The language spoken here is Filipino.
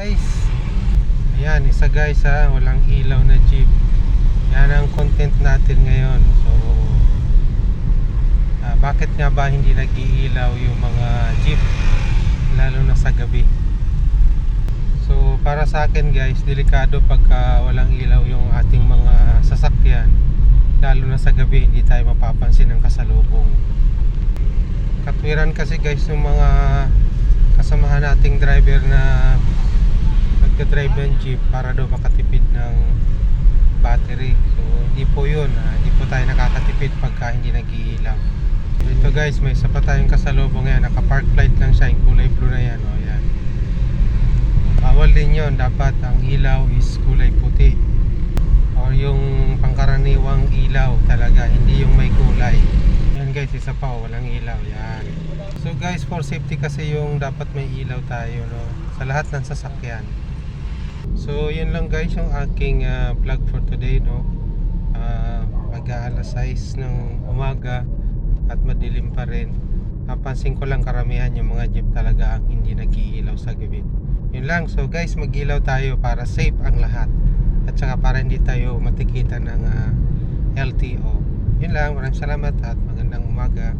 Guys, ayan, isa guys ha, walang ilaw na jeep. Yan ang content natin ngayon. So, ah, bakit nga ba hindi nag-iilaw yung mga jeep, lalo na sa gabi? So, para sa akin guys, delikado pagka walang ilaw yung ating mga sasakyan, lalo na sa gabi, hindi tayo mapapansin ng kasalubong. Katwiran kasi guys yung mga kasamahan nating driver na nagka-drive ng jeep para daw makatipid ng battery. So, hindi po yun. ah. Hindi po tayo nakakatipid pagka hindi nag-iilaw. So, ito guys, may isa pa tayong kasalubong yan. Naka-park light lang siya. Yung kulay blue na yan. O, yan. Bawal din yun. Dapat ang ilaw is kulay puti. Or yung pangkaraniwang ilaw talaga. Hindi yung may kulay. Yan guys, isa pa. oh, Walang ilaw. Yan. So guys, for safety kasi yung dapat may ilaw tayo no sa lahat ng sasakyan. So yun lang guys yung aking ah, vlog for today no. Ah, mag-aalas 6 ng umaga at madilim pa rin. Napansin ko lang karamihan yung mga jeep talaga ang hindi nag-iilaw sa gabi. Yun lang. So guys, mag-ilaw tayo para safe ang lahat. At saka para hindi tayo matikitan ng ah, LTO. Yun lang. Maraming salamat at magandang umaga.